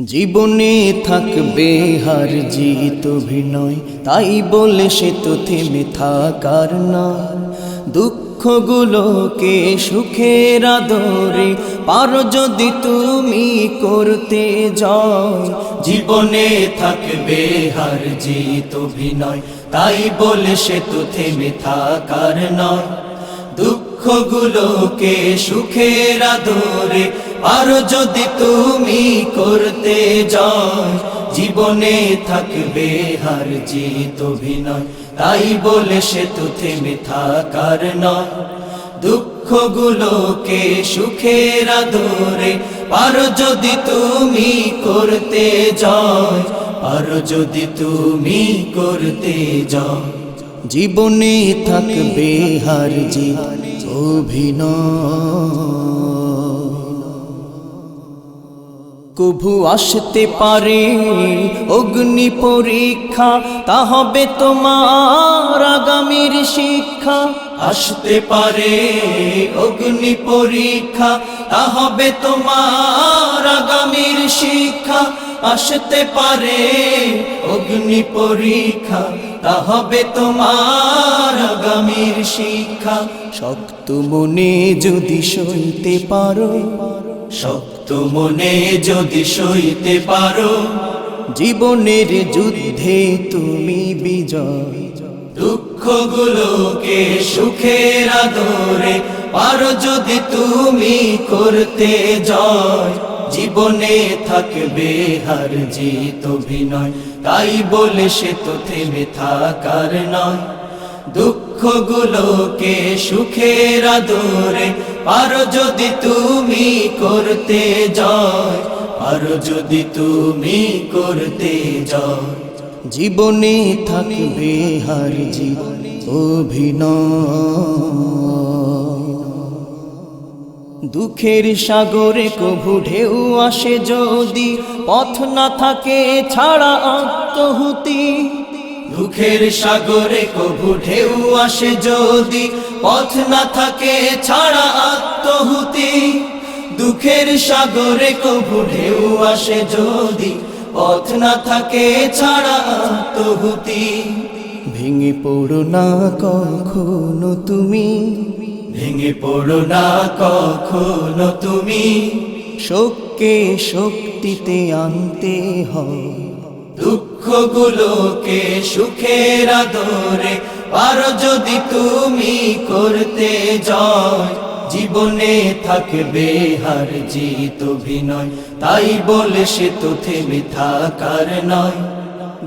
জীবনে থাকবে হার জিত অভিনয়, তাই বলে সে তো থেমে থাকার না দুঃখগুলোকে সুখের আদরে পারো যদি তুমি করতে যাও জীবনে থাকবে হার জিত অভিনয়, তাই বলে সে তো থেমে থাকার নয়। দুঃখগুলোকে সুখের আদরে আর যদি তুমি করতে যাও জীবনে থাকবে হার জিত অভিনয়। তাই বলে সে তো থেমে থাকার নয়। দুঃখগুলোকে সুখের আদরে আর যদি তুমি করতে যাও আর যদি তুমি করতে যাও জীবনে থাকবে হার জিত অভিনয়। কভু আসতে পারে অগ্নি পরীক্ষা, তা হবে তোমার আগামীর শিক্ষা। আসতে পারে অগ্নি পরীক্ষা, তা হবে তোমার আগামীর শিক্ষা। আসতে পারে অগ্নি পরীক্ষা, তা হবে তোমার আগামীর শিক্ষা। শক্ত মনে যদি সইতে পারো শক্ত মনে যদি সইতে পারো জীবনের যুদ্ধে তুমি বিজয়। দুঃখগুলোকে সুখের আদরে পারো যদি তুমি করতে জয়। জীবনে থাকবে হার জিত অভিনয় তাই বলে সে তো থেমে থাকার নয়। দুঃখগুলোকে সুখের আদরে পারো যদি তুমি করতে জয় পারো যদি তুমি করতে জয় জীবনে থাকবে হার জীবন অভিনয়। দুঃখের সাগরে কভু ঢেউ আসে যদি, পথ না থাকে ছাড়া আত্মহুতি। দুঃখের সাগরে কভু ঢেউ আসে যদি পথ না থাকে ছাড়া আত্মহুতি। দুঃখের সাগরে কভু ঢেউ আসে যদি পথ না থাকে ছাড়া আত্মহুতি। ভেঙে পড়ো না কখনো তুমি। ভেঙে পড়ো না কখনো তুমি। শোককে শক্তিতে আনতে হয়। দুঃখগুলোকে সুখের আদরে পারো যদি তুমি করতে জয়। জীবনে থাকবে হার জিত অভিনয়, তাই বলে সে তো থেমে থাকার নয়।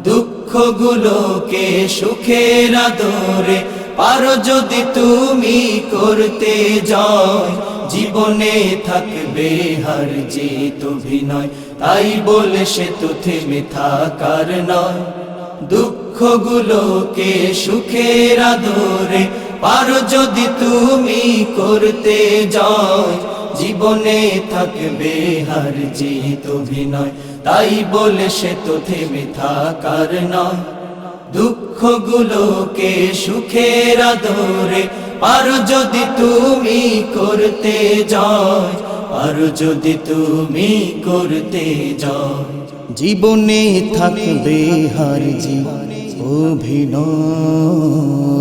দুঃখগুলোকে সুখের আদরে পারো যদি তুমি করতে জয়, জীবনে থাকবে হার জিত অভিনয়। তাই বলে সে তো থেমে থাকার নয়। দুঃখগুলোকে সুখের আদরে পারো যদি তুমি করতে জয়, জীবনে থাকবে হার জিত অভিনয়। তাই বলে সে তো থেমে থাকার নয়। দুঃখগুলোকে সুখের আদরে আর যদি তুমি করতে জয় আর যদি তুমি করতে জয় জীবনে থাকবে হার জীবন অভিনয়।